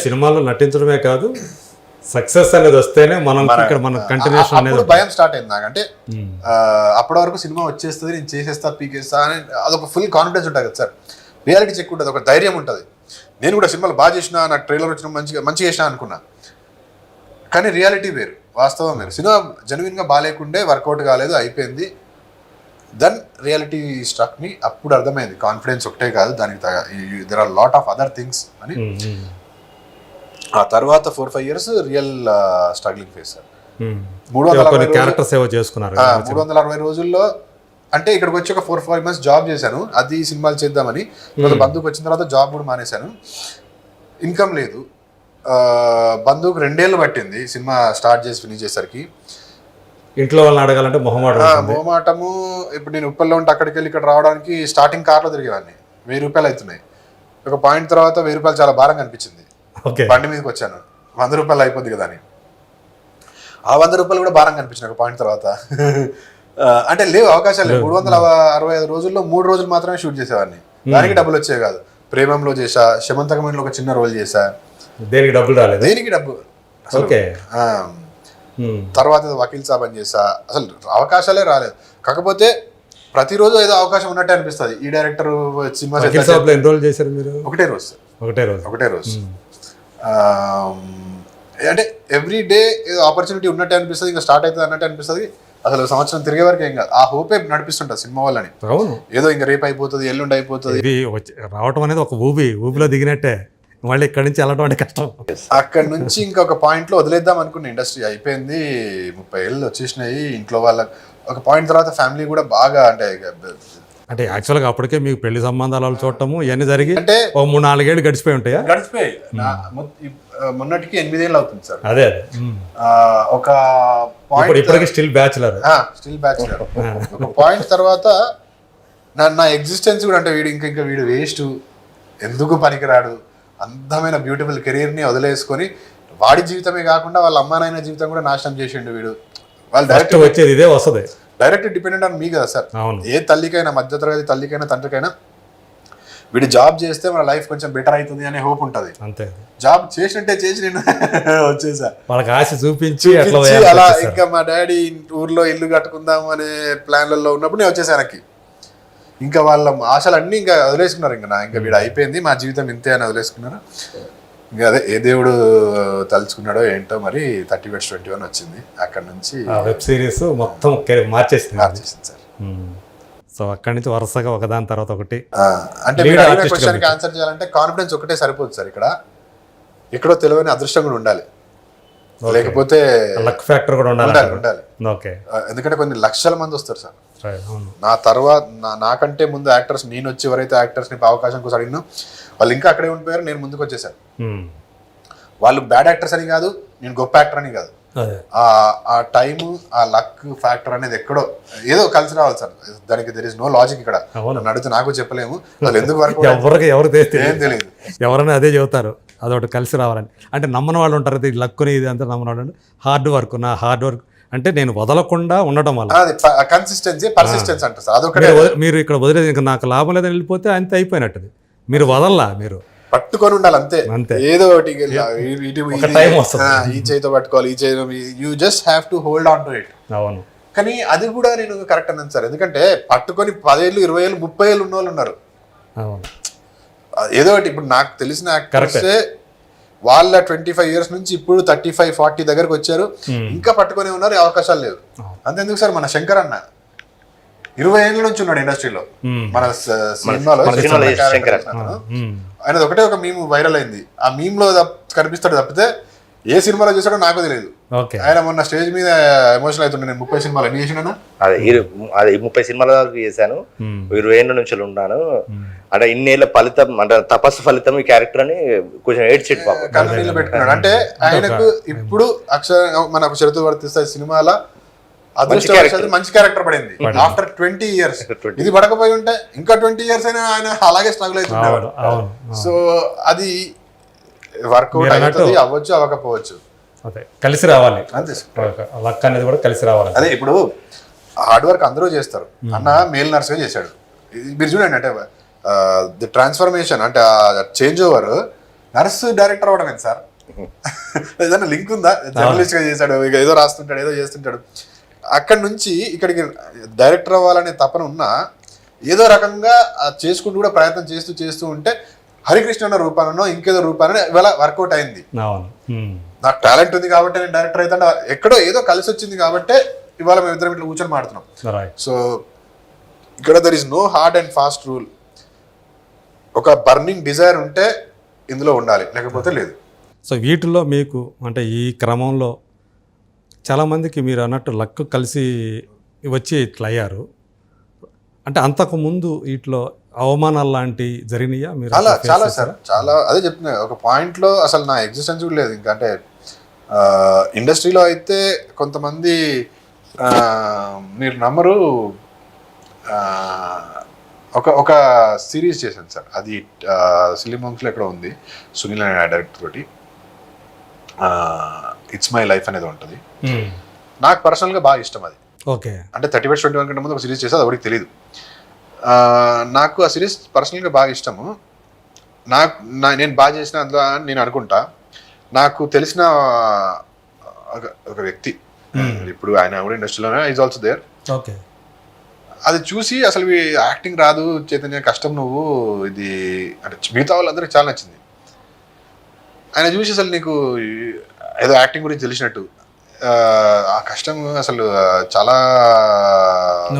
సినిమాలో నటించడమే కాదు సక్సెస్ అనేది వస్తేనే మనం ఇక్కడ మన కంటిన్యూషన్ అనేది భయం స్టార్ట్ అయింది నాకు. అంటే ఆ, అప్పటి వరకు సినిమా వచ్చేస్తుంది నేను చేసేస్తా పీకేస్తా అని అదొక ఫుల్ కాన్ఫిడెన్స్ ఉంటుంది కదా సార్. రియాలిటీ చెక్ ఉంటుంది ఒక ధైర్యం ఉంటుంది. నేను కూడా సినిమాలు బాగా చేసిన నాకు ట్రైలర్ వచ్చిన మంచిగా మంచిగా చేసిన అనుకున్నా. కానీ రియాలిటీ వేరు వాస్తవం వేరు. సినిమా జెన్యున్గా బాగాలేకుండే వర్కౌట్ కాలేదు అయిపోయింది. దెన్ రియాలిటీ స్ట్రక్ మీ అప్పుడు అర్థమైంది కాన్ఫిడెన్స్ ఒకటే కాదు దానికి there are lot of other things అని. ఉమ్, ఉమ్, ఆ తర్వాత four five years real struggling face sir. మూడు వందల క్యారెక్టర్ సేవ చేసుకున్నారు మూడు వందల అరవై రోజుల్లో అంటే ఇక్కడికి వచ్చి ఒక ఫోర్ ఫైవ్ మంత్స్ జాబ్ చేశాను. అది సినిమాలు చేద్దామని. తర్వాత బంధువుకి వచ్చిన తర్వాత జాబ్ కూడా మానేశాను. ఇన్కమ్ లేదు. బంధువుకు రెండేళ్ళు పట్టింది సినిమా స్టార్ట్ చేసి ఫినిష్ చేసరికి ఇంట్లో వాళ్ళని అడగాలంటే మొహమాట ఆ, మోమాటము ఇప్పుడు నేను ఉప్పల్లో ఉంటే అక్కడికి వెళ్ళి ఇక్కడ రావడానికి స్టార్టింగ్ కార్లో తిరిగేవాడిని. వెయ్యి రూపాయలు అవుతున్నాయి. ఒక పాయింట్ తర్వాత వెయ్యి రూపాయలు చాలా భారంగా అనిపించింది. బండి మీదకి వచ్చాను. వంద రూపాయలు అయిపోద్ది కదా అని. ఆ వంద రూపాయలు కూడా భారంగా అనిపించింది ఒక పాయింట్ తర్వాత. అంటే లేవు అవకాశాలు లేవు. మూడు వందల అరవై ఐదు రోజుల్లో మూడు రోజులు మాత్రమే షూట్ చేసేవాడిని. దానికి డబ్బులు వచ్చేవి కాదు. ప్రేమంలో చేసా శమంతకమైన ఒక చిన్న రోల్ చేశా దేనికి డబ్బులు రాలేదు? దేనికి డబ్బు? ఓకే. తర్వాత వకీల్ సాబ్ అని చేసా. అసలు అవకాశాలే రాలేదు. కాకపోతే ప్రతిరోజు ఏదో అవకాశం ఉన్నట్టే అనిపిస్తుంది. ఈ డైరెక్టర్ సినిమా ఎన్ని రోజులు చేశారు మీరు? ఒకటే రోజు. ఒకటే రోజు. ఒకటే రోజు. అంటే ఎవ్రీ డే ఏదో ఆపర్చునిటీ ఉన్నట్టే అనిపిస్తుంది ఇంకా స్టార్ట్ అవుతుంది అన్నట్టు అనిపిస్తుంది. అసలు సంవత్సరం తిరిగే వరకు ఏం కాదు. ఆ హోపే నడిపిస్తుంటుంది సినిమా వాళ్ళని. అవును. ఏదో ఇంకా రేపు అయిపోతుంది ఎల్లుండి అయిపోతుంది. రావటం అనేది ఒక ఊబి ఊబిలో దిగినట్టే. మళ్ళీ ఇక్కడి నుంచి వెళ్ళటం అంటే కష్టం. అక్కడ నుంచి ఇంకొక పాయింట్లో వదిలేద్దాం అనుకున్న ఇండస్ట్రీ అయిపోయింది ముప్పై ఏళ్ళు వచ్చేసినాయి. ఇంట్లో వాళ్ళ ఒక పాయింట్ తర్వాత ఫ్యామిలీ కూడా బాగా అంటే అంటే యాక్చువల్గా అప్పటికే మీకు పెళ్ళి సంబంధాలు చూడటము ఇవన్నీ జరిగి అంటే ఒక మూడు నాలుగేళ్ళు గడిచిపోయి ఉంటాయా? గడిచిపోయి మొన్నటికి ఎనిమిదేళ్ళు అవుతుంది సార్. అదే అదే. ఉమ్. ఆ, ఒక ఇప్పుడు పాయింట్ ఇప్పటికి స్టిల్ బ్యాచులర్. Still bachelor. ఒక పాయింట్ తర్వాత నా నా ఎగ్జిస్టెన్స్ కూడా అంటే వీడు ఇంకా ఇంకా వీడు వేస్ట్ ఎందుకు పనికిరాడు? అందమైన బ్యూటిఫుల్ కెరీర్ని వదిలేసుకొని వాడి జీవితమే కాకుండా వాళ్ళ అమ్మా నాయన జీవితం కూడా నాశనం చేసిండు వీడు. వాళ్ళు డైరెక్ట్ వచ్చేది ఇదే వస్తుంది. డైరెక్ట్ డిపెండెంట్ ఆన్ మీ కదా సార్. ఏ తల్లికైనా మధ్యతరగతి తల్లికైనా తండ్రికైనా వీడు జాబ్ చేస్తే మన లైఫ్ కొంచెం బెటర్ అవుతుంది అనే హోప్ ఉంటుంది. అంతే. జాబ్ చేసినట్టే చేసి నేను వచ్చేసా. వాళ్ళకి ఆశ చూపించి అలా. ఇంకా మా డాడీ ఊర్లో ఇల్లు కట్టుకుందాం అనే ప్లాన్లలో ఉన్నప్పుడు నేను వచ్చేసాను వెనక్కి. ఇంకా వాళ్ళ ఆశలన్నీ ఇంకా వదిలేసుకున్నారు ఇంకా నా. ఇంకా వీడు అయిపోయింది మా జీవితం ఇంతే అని వదిలేసుకున్నారు. ఇంకా అదే ఏ దేవుడు తలుచుకున్నాడో ఏంటో మరి థర్టీ బెట్స్ ట్వంటీ వన్ వచ్చింది. అక్కడ నుంచి వెబ్ సిరీస్ మొత్తం మార్చేసింది. మార్చేసింది సార్. సో అక్కడి నుంచి వరుసగా ఒకదాని తర్వాత ఒకటి. అంటే క్వశ్చన్కి ఆన్సర్ చేయాలంటే కాన్ఫిడెన్స్ ఒకటే సరిపోదు సార్ ఇక్కడ. ఎక్కడో తెలియని అదృష్టం కూడా ఉండాలి. లేకపోతే లక్ ఫ్యాక్టర్ కూడా ఉండాలి ఉండాలి ఓకే. ఎందుకంటే కొన్ని లక్షల మంది వస్తారు సార్. నా తర్వాత నాకంటే ముందు యాక్టర్స్ నేను వచ్చి ఎవరైతే యాక్టర్స్ని అవకాశం కోసం అడిగినా వాళ్ళు ఇంకా అక్కడే ఉండిపోయారు నేను ముందుకు వచ్చేసాను. ఉమ్. వాళ్ళు బ్యాడ్ యాక్టర్స్ అని కాదు నేను గొప్ప యాక్టర్ అని కాదు. ఆ టైము ఆ లక్ ఫ్యాక్టర్ అనేది ఎక్కడో ఏదో కలిసి రావాలి సార్. దానికి దెర్ ఇస్ నో లాజిక్ ఇక్కడ. అడిగితే నాకు చెప్పలేము. వాళ్ళు ఎందుకు వరకు ఎవరికి ఎవరు తెలియదు ఎవరైనా అదే చెబుతారు. అదొకటి కలిసి రావాలని. అంటే నమ్మని వాళ్ళు ఉంటారు. ఇది లక్కుని ఇది అంతా నమ్మని వాళ్ళు. హార్డ్ వర్క్ నా హార్డ్ వర్క్ అంటే నేను వదలకుండా ఉండటం వల్ల. అది కన్సిస్టెన్సీ పర్సిస్టెన్స్ అంటారు సార్. అదొకటే. మీరు ఇక్కడ వదిలేదు ఇంకా నాకు లాభం లేదని వెళ్ళిపోతే అంతే అయిపోయినట్టుది. మీరు వదల్లా మీరు? పట్టుకొని ఉండాలి అంతే. అంతే. ఏదో ఒకటి ఈ చేతితో పట్టుకోవాలి ఈ చేతితో you just have to hold on to it అవును. కానీ అది కూడా నేను కరెక్ట్ అన్నాను సార్. ఎందుకంటే పట్టుకొని పదేళ్ళు ఇరవై ఏళ్ళు ముప్పై ఏళ్ళు ఉన్న వాళ్ళు ఉన్నారు ఏదో ఒకటి ఇప్పుడు నాకు తెలిసిన యాక్టర్సే వాళ్ళ ట్వంటీ ఫైవ్ ఇయర్స్ నుంచి ఇప్పుడు థర్టీ ఫైవ్ ఫార్టీ దగ్గరకు వచ్చారు. ఇంకా పట్టుకొని ఉన్నారు అవకాశాలు లేవు. అంతెందుకు సార్ మన శంకర్ అన్న ఇరవై ఏళ్ళ నుంచి ఉన్నాడు ఇండస్ట్రీలో. మ్మ్. మన సినిమాలో అతను. ఉమ్. ఆయనది ఒకటే ఒక మేము వైరల్ అయింది. ఆ మీమ్లో కనిపిస్తాడు తప్పితే ఏ సినిమాలో చూసాడో నాకు తెలియదు. ఓకే. ఆయన మొన్న స్టేజ్ మీద ఎమోషనల్ అవుతుండే నేను ముప్పై సినిమాలు ఎన్ని చేసినా అదే అదే ముప్పై సినిమాల వరకు చేశాను. ఇరవై ఏళ్ళ నుంచి ఉన్నాను. అంటే ఇన్నేళ్ళ ఫలితం అంటే తపస్సు ఫలితం ఈ క్యారెక్టర్ అని కొంచెం ఏడ్చిట్ పాపం. కన్నీళ్ళు పెట్టుకున్నాడు. అంటే ఆయనకు ఇప్పుడు అక్షర మనకు షరతు వర్తిస్తాయి సినిమాల మంచి క్యారెక్టర్. పడింది. ఆఫ్టర్ ట్వంటీ ఇయర్స్ ఇది పడకపోయి ఉంటే ఇంకా ట్వంటీ ఇయర్స్ అయినా ఆయన అలాగే స్ట్రగుల్ అవుతుండేవాడు. సో అది వర్కౌట్ అవ్వచ్చు అవ్వకపోవచ్చు. అదే కలిసి రావాలి. అంతే. లక్ అనేది కూడా కలిసి రావాలి. అదే ఇప్పుడు హార్డ్ వర్క్ అందరూ చేస్తారు. అన్న మేల్ నర్స్గా చేశాడు. మీరు చూడండి అంటే ది ట్రాన్స్ఫర్మేషన్ అంటే చేంజ్ ఓవర్ నర్సు డైరెక్టర్ అవడం ఏంటి సార్? ఏదైనా లింక్ ఉందా? జర్నలిస్ట్గా చేశాడు ఇక ఏదో రాస్తుంటాడు ఏదో చేస్తుంటాడు. అక్కడి నుంచి ఇక్కడికి డైరెక్టర్ అవ్వాలనే తపన ఉన్నా ఏదో రకంగా చేసుకుంటూ కూడా ప్రయత్నం చేస్తూ చేస్తూ ఉంటే హరికృష్ణ రూపానో ఇంకేదో రూపానో ఇవాళ వర్కౌట్ అయింది. నాకు టాలెంట్ ఉంది కాబట్టి నేను డైరెక్టర్ అయితే ఎక్కడో ఏదో కలిసి వచ్చింది కాబట్టి ఇవాళ మేము ఇద్దరం ఇట్లా కూర్చొని మాడుతున్నాం సో ఇక్కడ there is no hard and fast rule ఒక బర్నింగ్ డిజైర్ ఉంటే ఇందులో ఉండాలి లేకపోతే లేదు. సో వీటిలో మీకు అంటే ఈ క్రమంలో చాలామందికి మీరు అన్నట్టు లక్ కలిసి వచ్చి ఇట్లా అయ్యారు. అంటే అంతకు ముందు వీటిలో అవమానాలు లాంటివి జరిగినాయా? మీరు చాలా face చాలా? సార్ చాలా అదే చెప్తున్నా. ఒక పాయింట్లో అసలు నా ఎగ్జిస్టెన్స్ కూడా లేదు. ఇంకా అంటే ఇండస్ట్రీలో అయితే కొంతమంది మీరు నమ్మరు. ఒక ఒక సిరీస్ చేశాను సార్. అది సిలిమంగ్స్లో ఎక్కడ ఉంది. సునీల్ అనే డైరెక్టర్ తోటి. ఇట్స్ మై లైఫ్ అనేది ఉంటుంది. నాకు పర్సనల్గా బాగా ఇష్టం అది. ఓకే. అంటే థర్టీ ఫస్ట్ ట్వంటీ వన్ కంటే ముందు ఒక సిరీస్ చేస్తే అది ఎవరికి తెలియదు నాకు ఆ సిరీస్ పర్సనల్గా బాగా ఇష్టము. నాకు నా నేను బాగా చేసిన అందులో నేను అనుకుంటా. నాకు తెలిసిన ఒక వ్యక్తి. ఇప్పుడు ఆయన కూడా ఇండస్ట్రీలోనే ఈజ్ ఆల్సో దేర్ ఓకే. అది చూసి అసలు యాక్టింగ్ రాదు చైతన్య కష్టం నువ్వు ఇది అంటే మిగతా వాళ్ళందరికీ చాలా నచ్చింది. ఆయన చూసి అసలు నీకు ఏదో యాక్టింగ్ గురించి తెలిసినట్టు. ఆ, కష్టం అసలు చాలా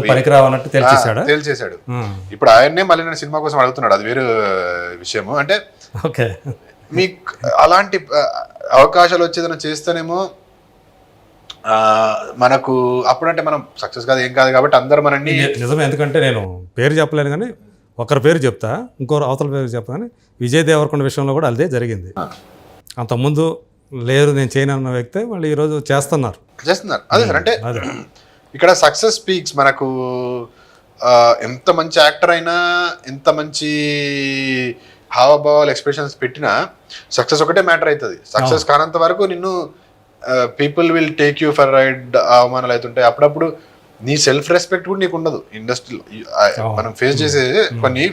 పనికిరావన్నట్టు తెలిసేసాడా తేల్చేశాడు? ఇప్పుడు ఆయన్నే మళ్ళీ నేను సినిమా కోసం అడుగుతున్నాడు అది వేరే విషయము. అంటే ఓకే. మీకు అలాంటి అవకాశాలు వచ్చేదైనా చేస్తేనేమో మనకు అప్పుడంటే మనం సక్సెస్ కాదు ఏం కాదు కాబట్టి అందరు మనల్ని నిజమే. ఎందుకంటే నేను పేరు చెప్పలేను కానీ ఒకరి పేరు చెప్తా ఇంకోరు అవతల పేరు చెప్తా కానీ విజయ్ దేవరకొండ విషయంలో కూడా అదే జరిగింది. అంతకుముందు లేరు నేను చేయను అన్న వ్యక్తి మళ్ళీ ఈరోజు చేస్తున్నారు. చేస్తున్నారు. అదే సార్ అంటే ఇక్కడ సక్సెస్ స్పీక్స్ మనకు ఎంత మంచి యాక్టర్ అయినా ఎంత మంచి హావభావాలు ఎక్స్ప్రెషన్స్ పెట్టినా సక్సెస్ ఒకటే మ్యాటర్ అవుతుంది. సక్సెస్ కానంత వరకు నిన్ను people will take you for ride అవమానాలు అవుతుంటాయి. అప్పుడప్పుడు నీ సెల్ఫ్ రెస్పెక్ట్ కూడా నీకు ఉండదు. ఇండస్ట్రీలో మనం ఫేస్ చేసే కొన్ని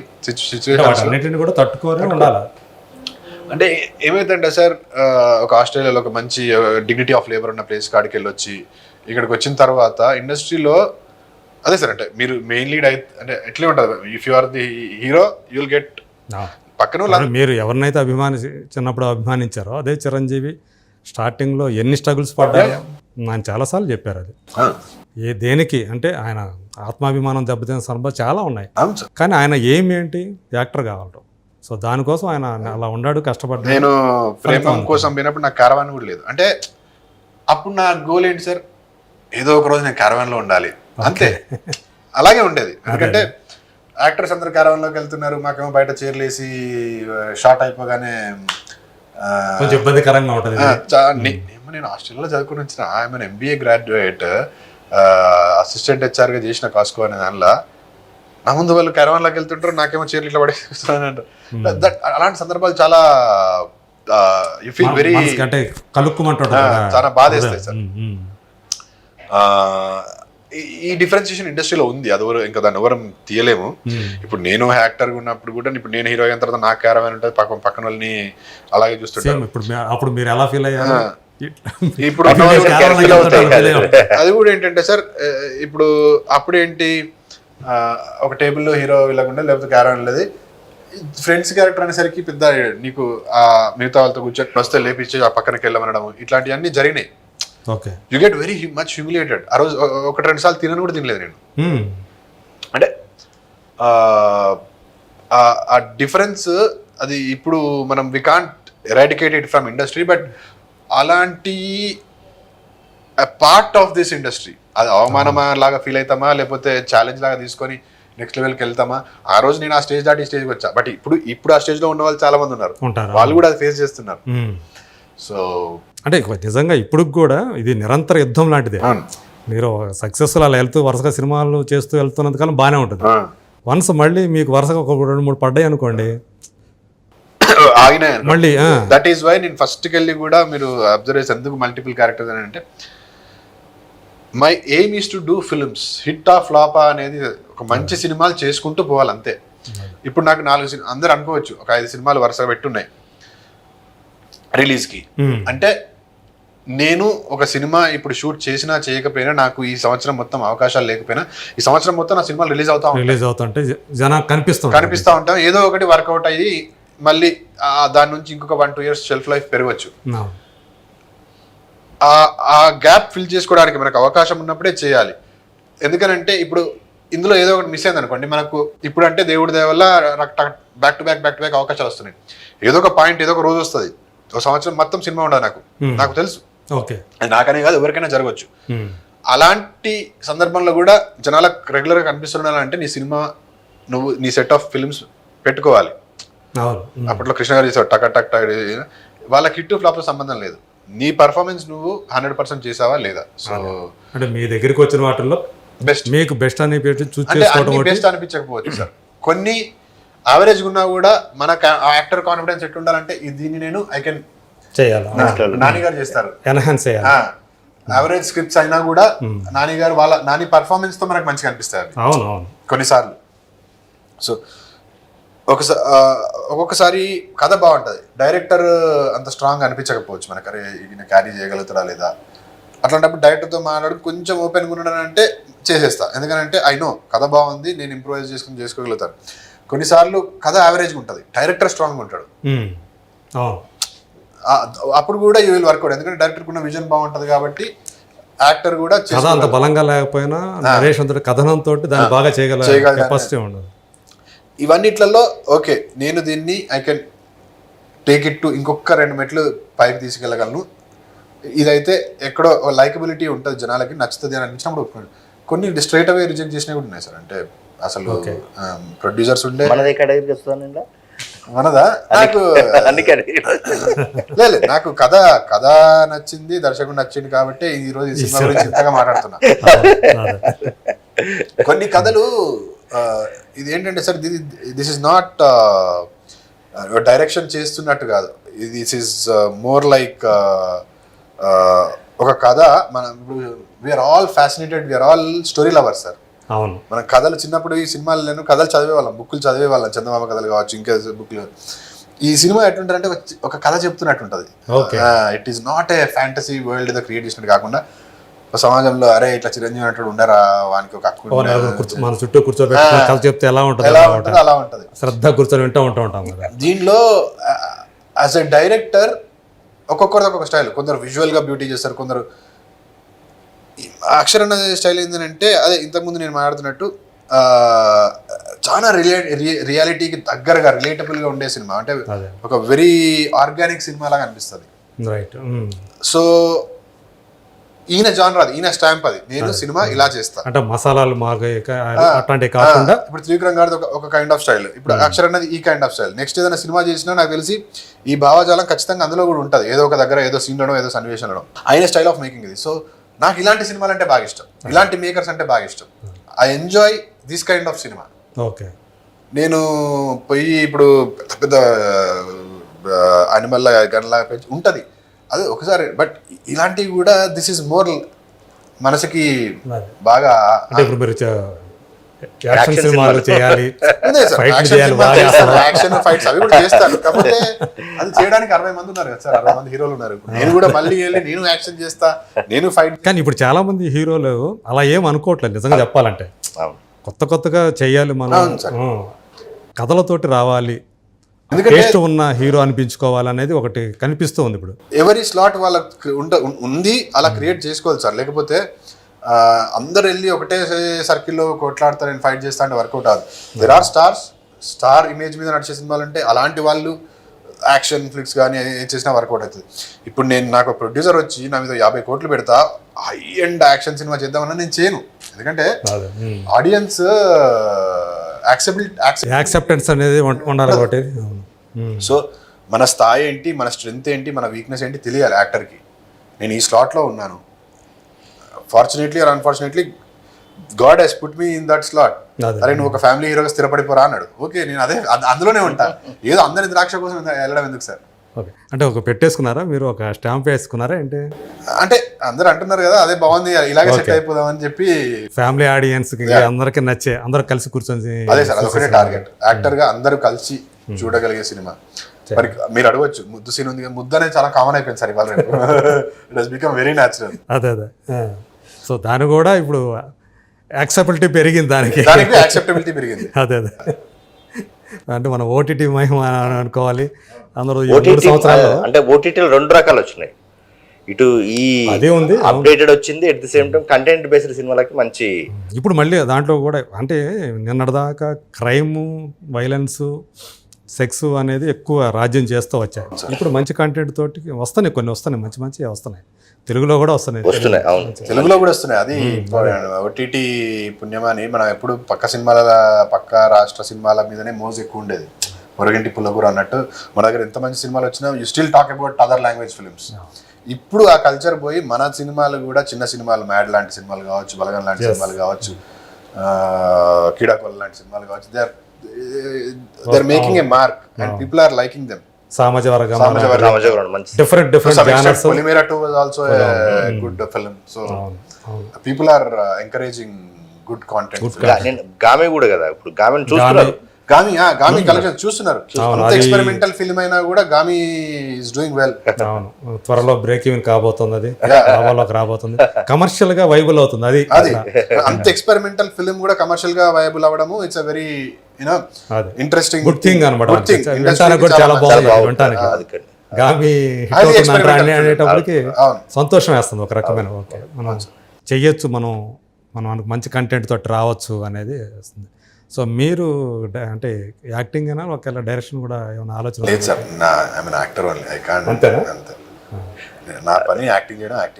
కూడా ఉండాలి? అంటే ఏమైందంటే సార్ ఒక ఆస్ట్రేలియాలో ఒక మంచి డిగ్నిటీ ఆఫ్ లేబర్ ఉన్న ప్లేస్ కాడికి వెళ్ళొచ్చి ఇక్కడికి వచ్చిన తర్వాత ఇండస్ట్రీలో అదే సార్ అంటే మీరు మెయిన్ లీడ్ అయితే అంటే ఎట్లే ఉంటుంది? If you are the hero you'll get. పక్కన మరి ఎవరినైతే అభిమాని చిన్నప్పుడు అభిమానించారో అదే చిరంజీవి స్టార్టింగ్లో ఎన్ని స్ట్రగుల్స్ పడ్డాయో ఆయన చాలాసార్లు చెప్పారు అది. ఏ దేనికి? అంటే ఆయన ఆత్మాభిమానం దెబ్బతిన సందర్భాలు చాలా ఉన్నాయి. కానీ ఆయన ఏం ఏంటి యాక్టర్ కావడం సో దానికోసం ఆయన అలా ఉన్నాడు కష్టపడ్డాడు. నేను ప్రేమం కోసం పోయినప్పుడు నాకు క్యారవాన్ కూడా లేదు. అంటే అప్పుడు నా గోల్ ఏంటి సార్? ఏదో ఒక రోజు నేను caravan లో ఉండాలి. అంతే. అలాగే ఉండేది. ఎందుకంటే యాక్టర్స్ అందరు caravan లోకి వెళ్తున్నారు. మాకేమో బయట చీరలేసి షార్ట్ అయిపోగానే కొంచెం ఇబ్బందికరంగా ఉంటుంది. నేను ఆస్ట్రేలియాలో చదువుకుని వచ్చిన ఐఎమ్ ఎంబీఏ గ్రాడ్యుయేట్ అసిస్టెంట్ హెచ్ఆర్గా చేసిన కాస్కో అనే దానిలో. నా ముందు వాళ్ళు క్యారవాన్లోకి వెళ్తుంటారు నాకేమో చీరలు ఇట్లా పడేస్తున్నాను దట్ అలాంటి సందర్భాలు చాలా యు ఫీల్ వెరీ అంటే కలుక్కుమంటాడు. చాలా బాధేస్తాయి సార్. ఈ డిఫరెన్సియేషన్ ఇండస్ట్రీలో ఉంది. అది ఎవరు ఇంకా దాన్ని ఎవరు తీయలేము. ఉమ్. ఇప్పుడు నేను యాక్టర్ ఉన్నప్పుడు కూడా ఇప్పుడు నేను హీరో అయిన తర్వాత నాకు క్యారవాన్ ఉంటుంది పక్కన పక్కన వాళ్ళని అలాగే చూస్తుంటాను ఇప్పుడు అప్పుడు మీరు ఎలా ఫీల్ అయ్యారు? ఇప్పుడు అప్పుడు. అది. కూడా ఏంటంటే సార్ ఇప్పుడు అప్పుడేంటి ఆ, ఒక టేబుల్లో హీరో వెళ్ళకుండా లేకపోతే క్యారవాన్ లేదు. ఫ్రెండ్స్ క్యారెక్టర్ అనేసరికి పెద్ద నీకు ఆ మిగతా వాళ్ళతో కూర్చొని వస్తే లేపించి ఆ పక్కనకి వెళ్ళమనడం ఇట్లాంటివన్నీ జరిగినాయి. Okay you get very much humiliated ఆ రోజు ఒ- ఒకటి రెండు సార్లు తినను కూడా తినలేదు నేను. ఉమ్. అంటే ఆ, డిఫరెన్స్ అది ఇప్పుడు మనం we can't eradicate it from industry but అలాంటి పార్ట్ ఆఫ్ దిస్ ఇండస్ట్రీ అది అవమానమా లాగా ఫీల్ అవుతామా లేకపోతే ఛాలెంజ్ లాగా తీసుకొని నెక్స్ట్ లెవెల్కి వెళ్తామా ఆ రోజు నేను ఆ స్టేజ్ దాటి స్టేజ్కి వచ్చా. బట్ ఇప్పుడు ఇప్పుడు ఆ స్టేజ్లో ఉన్న వాళ్ళు చాలా మంది ఉన్నారు. ఉంటారు వాళ్ళు కూడా అది ఫేస్ చేస్తున్నారు. ఉమ్. సో అంటే నిజంగా ఇప్పుడు కూడా ఇది నిరంతర యుద్ధం లాంటిదే. మీరు సక్సెస్ఫుల్ అలా వెళ్తూ వరుసగా సినిమాలు చేస్తూ వెళ్తున్నంతకాలం బాగానే ఉంటుంది. వన్స్ మళ్ళీ మీకు వరుసగా ఒక రెండు మూడు పడ్డాయి అనుకోండి. ఆగినాయి మళ్ళీ దట్ ఈస్ వై నేను ఫస్ట్కి వెళ్ళి కూడా మీరు అబ్జర్వ్ చేసి ఎందుకు మల్టిపుల్ క్యారెక్టర్స్ అని అంటే my aim is to do films hit ఆ ఫ్లాపా అనేది ఒక మంచి సినిమాలు చేసుకుంటూ పోవాలి అంతే. ఇప్పుడు నాకు నాలుగు సినిమా అందరు అనుకోవచ్చు ఒక ఐదు సినిమాలు వరుసగా పెట్టున్నాయి. రిలీజ్కి. అంటే నేను ఒక సినిమా ఇప్పుడు షూట్ చేసినా చేయకపోయినా నాకు ఈ సంవత్సరం మొత్తం అవకాశాలు లేకపోయినా ఈ సంవత్సరం మొత్తం నా సినిమాలు రిలీజ్ అవుతా రిలీజ్ అవుతుంటే జ- జనానికి కనిపిస్తుంది కనిపిస్తా ఉంటాం ఏదో ఒకటి వర్కౌట్ అయ్యి మళ్ళీ దాని నుంచి ఇంకొక one two years shelf life పెరగచ్చు. ఆ ఆ గ్యాప్ ఫిల్ చేసుకోవడానికి మనకు అవకాశం ఉన్నప్పుడే చేయాలి. ఎందుకనంటే ఇప్పుడు ఇందులో ఏదో ఒకటి మిస్ అయింది అనుకోండి. మనకు ఇప్పుడు అంటే దేవుడి దయ వల్ల back to back back to back అవకాశాలు వస్తున్నాయి. ఏదో ఒక పాయింట్ ఏదో ఒక రోజు వస్తుంది. ఒక సంవత్సరం మొత్తం సినిమా ఉండదు నాకు. నాకు తెలుసు. ఓకే. అది నాకనే కాదు ఎవరికైనా జరగవచ్చు ఉమ్. అలాంటి సందర్భంలో కూడా జనాలకు రెగ్యులర్గా కనిపిస్తుండాలంటే నీ సినిమా నువ్వు నీ సెట్ ఆఫ్ ఫిల్మ్స్ పెట్టుకోవాలి. ఉమ్. అప్పట్లో కృష్ణ గారు చేసావు టక్ టక్ టక్ వాళ్ళ హిట్ ఫ్లాప్తో సంబంధం లేదు. నీ పర్ఫార్మెన్స్ నువ్వు హండ్రెడ్ పర్సెంట్ చేసావా లేదా? సో అంటే మీ దగ్గరికి వచ్చిన వాటిల్లో బెస్ట్ మీకు బెస్ట్ బెస్ట్ అనిపించకపోవచ్చు సార్ కొన్ని యావరేజ్ ఉన్నా కూడా మన యాక్టర్ కాన్ఫిడెన్స్ ఎట్లుండాలంటే ఇది దీన్ని నేను ఐ కెన్ చేయాలి. నాని గారు చేస్తారు. ఎన్హాన్స్ చేయాలి. యావరేజ్ స్క్రిప్ట్స్ అయినా కూడా నాని గారు వాళ్ళ నాని పర్ఫార్మెన్స్తో మనకు మంచిగా అనిపిస్తాయి అవి అవును అవును. కొన్నిసార్లు. సో ఒకసారి ఒక్కొక్కసారి కథ బాగుంటుంది. డైరెక్టర్ అంత స్ట్రాంగ్ అనిపించకపోవచ్చు మనకు. అరే ఈయన క్యారీ చేయగలుగుతాడా లేదా? అట్లాంటప్పుడు డైరెక్టర్తో మాట్లాడి కొంచెం ఓపెన్గా ఉన్నాడంటే చేసేస్తా. ఎందుకంటే ఐ నో కథ బాగుంది నేను ఇంప్రూవైజ్ చేసుకుని చేసుకోగలుగుతాను. కొన్నిసార్లు కథ యావరేజ్గా ఉంటుంది. డైరెక్టర్ స్ట్రాంగ్ ఉంటాడు. అప్పుడు కూడా యూ విల్ వర్కౌట్ ఎందుకంటే డైరెక్టర్ ఉన్న విజన్ బాగుంటుంది కాబట్టి యాక్టర్ కూడా కథ అంత బలంగా లేకపోయినా నరేష్ అంతటి కథనంతో దాన్ని బాగా చేయగల. కెపాసిటీ ఉండదు. ఇవన్నిట్లలో ఓకే నేను దీన్ని I can take it to ఇంకొక రెండు మెట్లు పైకి తీసుకెళ్ళగలను. ఇదైతే ఎక్కడో లైకబిలిటీ ఉంటుంది జనాలకి నచ్చుతుంది అని అనిపించినప్పుడు ఒప్పుకోండి. కొన్ని స్ట్రైట్ అవే రిజెక్ట్ చేసినవి కూడా ఉన్నాయి సార్. అంటే అసలు ప్రొడ్యూసర్స్ ఉండే ఎక్కడ ఇలా మనదా? నాకు లేదు నాకు కథ కథ నచ్చింది దర్శకుడు నచ్చింది కాబట్టి ఈ రోజు ఈ సినిమా గురించి ఇంతగా మాట్లాడుతున్నా. కొన్ని కథలు ఇది ఏంటంటే sir this is not direction చేస్తున్నట్టు కాదు. దిస్ ఇస్ మోర్ లైక్ ఒక కథ. మనం ఇప్పుడు we're all fascinated we're all story lovers sir అవును. మన కథలు చిన్నప్పుడు ఈ సినిమాలు నేను కథలు చదివేవాళ్ళం బుక్కులు చదివేవాళ్ళం చందమామ కథలు కావచ్చు ఇంకా బుక్లు. ఈ సినిమా ఎట్లుంటారంటే ఒక కథ చెప్తున్నట్టు ఉంటుంది. It is not a fantasy world ఏదో క్రియేట్ చేసినట్టు కాకుండా ఒక సమాజంలో అరే ఇట్లా చిరంజీవి అంటాడు ఉండరా వానికి ఒక హక్కు మన చుట్టూ కూర్చోబెట్టి కథ చెప్తే ఎలా ఉంటుంది ఎలా అలా ఉంటుంది అలా ఉంటుంది. శ్రద్ధ కూర్చొని వింటూ ఉంటూ ఉంటాం దీనిలో యాజ్ ఎ డైరెక్టర్ ఒక్కొక్కరిది ఒక్కొక్క స్టైల్ కొందరు visual గా బ్యూటీ చేస్తారు కొందరు ఈ అక్షర్ అన్న స్టైల్ ఏంటంటే అదే ఇంతకుముందు నేను మాట్లాడుతున్నట్టు చాలా రియా రియాలిటీకి దగ్గరగా relatable గా ఉండే సినిమా. అంటే ఒక వెరీ ఆర్గానిక్ సినిమా లాగా అనిపిస్తుంది. రైట్ సో ఈయన జానర్ అది ఈయన స్టాంప్ అది. నేను సినిమా ఇలా చేస్తా. అంటే మసాలాలు మాకు అట్లాంటివి కాకుండా ఇప్పుడు త్రివిక్రమ్ గారిది ఒక- ఒక కైండ్ ఆఫ్ స్టైల్ ఇప్పుడు అక్షర్ అన్నది ఈ కైండ్ ఆఫ్ స్టైల్ నెక్స్ట్ ఏదైనా సినిమా చేసినా నాకు తెలిసి ఈ భావజాలం ఖచ్చితంగా అందులో కూడా ఉంటుంది. ఏదో ఒక దగ్గర ఏదో సీన్లోనో ఏదో సన్నివేశంలో ఆయన స్టైల్ ఆఫ్ మేకింగ్ ఇది. సో నాకు ఇలాంటి సినిమాలు అంటే బాగా ఇష్టం. ఇలాంటి మేకర్స్ అంటే బాగా ఇష్టం. I enjoy this kind of cinema okay. నేను పోయి ఇప్పుడు పెద్ద పెద్ద అనిమల్ గన్లా పెంచి ఉంటుంది. అది ఒకసారి బట్ ఇలాంటివి కూడా దిస్ ఇస్ మోర్ మనసుకి. బాగా యాక్షన్ సినిమాలు చేయాలి. యాక్షన్ ఫైట్స్ అవి కూడా చేస్తాను కాకపోతే అది చేయడానికి అరవై మంది ఉన్నారు కదా సార్ అరవై మంది హీరోలు ఉన్నారు. నేను కూడా మళ్ళీ వెళ్ళి నేను యాక్షన్ చేస్తా నేను ఫైట్ కానీ ఇప్పుడు చాలా మంది హీరోలు అలా ఏం అనుకోవట్లేదు నిజంగా చెప్పాలంటే. కొత్త కొత్తగా చేయాలి మనం. కథలతోటి రావాలి. ఎందుకంటే ఉన్న హీరో అనిపించుకోవాలి అనేది ఒకటి కనిపిస్తూ ఉంది ఇప్పుడు. ఎవరి స్లాట్ వాళ్ళకి ఉంట ఉం- ఉంది అలా క్రియేట్ చేసుకోవాలి సార్. లేకపోతే అందరు వెళ్ళి ఒకటే సర్కిల్లో కొట్లాడతారు నేను ఫైట్ చేస్తా అంటే వర్కౌట్ అవ్వదు. There are stars star image మీద నడిచే సినిమాలు అంటే అలాంటి వాళ్ళు యాక్షన్ ఫ్లిక్స్ కానీ ఏం చేసినా వర్కౌట్ అవుతుంది. ఇప్పుడు నేను నాకు ప్రొడ్యూసర్ వచ్చి నా మీద యాభై కోట్లు పెడతా హై అండ్ యాక్షన్ సినిమా చేద్దామన్నా నేను చేయను. ఎందుకంటే ఆడియన్స్ యాక్సెప్ట్ యాక్సెప్ట్ యాక్సెప్టెన్స్ అనేది ఉండాలి. ఉమ్. సో మన స్థాయి ఏంటి మన స్ట్రెంగ్త్ ఏంటి మన వీక్నెస్ ఏంటి తెలియాలి యాక్టర్కి నేను ఈ స్లాట్లో ఉన్నాను. Fortunately or unfortunately God he's put me in that slot. అరే నువ్వు ఒక ఫ్యామిలీ హీరోగా స్థిరపడిపోరా అన్నాడు. ఓకే నేను అదే అద- అందులోనే ఉంటా. ఏదో అందరి ద్రాక్ష కోసం వెళ్ళడం ఎందుకు సార్? ఓకే. అంటే ఒక పెట్టేసుకున్నారా? మీరు ఒక స్టాంప్ వేసుకున్నారా ఏంటి? అంటే అందరు అంటున్నారు కదా అదే బాగుంది ఇలాగే సెట్ అయిపోదాం అని చెప్పి ఫ్యామిలీ ఆడియన్స్ అందరికి నచ్చే అందరూ కలిసి కూర్చొని అదే సార్ అదొకటే టార్గెట్ యాక్టర్గా అందరూ కలిసి చూడగలిగే సినిమా. మరి మీరు అడగవచ్చు ముద్దు సీన్ ఉంది ముద్దు అనేది చాలా కామన్ అయిపోయింది సార్ ఇవాళ. It has become very natural అదే అదే. సో దాని కూడా ఇప్పుడు యాక్సెప్టబిలిటీ పెరిగింది దానికి. దానికి యాక్సెప్టబిలిటీ పెరిగింది. అదే అదే. అంటే మనం ఓటీటీ మహిమ అని అనుకోవాలి. అందరూ సంవత్సరాల్లో అంటే ఓటీటీలు రెండు రకాలు వచ్చినాయి. ఇటు ఈ అదే ఉంది. అప్డేటెడ్ వచ్చింది at the same time content based సినిమాలకి మంచి ఇప్పుడు మళ్ళీ దాంట్లో కూడా అంటే నిన్నటిదాకా క్రైమ్ వైలెన్స్ సెక్స్ అనేది ఎక్కువ రాజ్యం చేస్తూ వచ్చాయి. ఇప్పుడు మంచి కంటెంట్ తోటి వస్తున్నాయి కొన్ని వస్తున్నాయి మంచి మంచి వస్తున్నాయి. తెలుగులో కూడా వస్తున్నాయి. వస్తున్నాయి అవును. తెలుగులో కూడా వస్తున్నాయి. అది ఓటీటీ పుణ్యమాని మనం ఎప్పుడు పక్క సినిమాల పక్క రాష్ట్ర సినిమాల మీదనే మోజు ఎక్కువ ఉండేది. పొరగింటి పుల్లగూర అన్నట్టు. మన దగ్గర ఎంత మంచి సినిమాలు వచ్చినా you still talk about other language films ఇప్పుడు ఆ కల్చర్ పోయి మన సినిమాలు కూడా చిన్న సినిమాలు మ్యాడ్ లాంటి సినిమాలు కావచ్చు బలగన్ లాంటి సినిమాలు కావచ్చు కీడాకోల్ లాంటి సినిమాలు కావచ్చు they are they are making a mark and people are liking them సామాజ వర్గం different different genres Polimera two was also good film so people are encouraging good content నేను గామి కూడా కదా ఇప్పుడు గామిని చూస్తున్నారు. గామి ఆ, గామి కలెక్షన్ చూస్తున్నారు. అంత ఎక్స్పెరిమెంటల్ ఫిల్మ్ అయినా కూడా గామి ఇస్ డూయింగ్ వెల్ అవును. త్వరలో బ్రేక్ ఈవెన్ కాబోతుంది అది లాభాల్లోకి రాబోతుంది. కమర్షియల్గా వైబుల్ అవుతుంది అది అది. అంత ఎక్స్పెరిమెంటల్ ఫిల్మ్ కూడా కమర్షియల్గా వైబుల్ అవ్వడము it's a very interesting good thing అనమాట కూడా చాలా బాగుంది. గామి. అనేటప్పటికి అవును. సంతోషం వేస్తుంది ఒక రకమైన ఓకే. మనం చెయ్యొచ్చు మనం మనం మనకు మంచి కంటెంట్ తోటి రావచ్చు అనేది వస్తుంది. సో మీరు అంటే యాక్టింగ్ అయినా ఒకవేళ డైరెక్షన్ కూడా ఏమైనా ఆలోచన లేదు సార్. నా I mean actor only I can't? అంతే. నా పని యాక్టింగ్ చేయడం యాక్టింగ్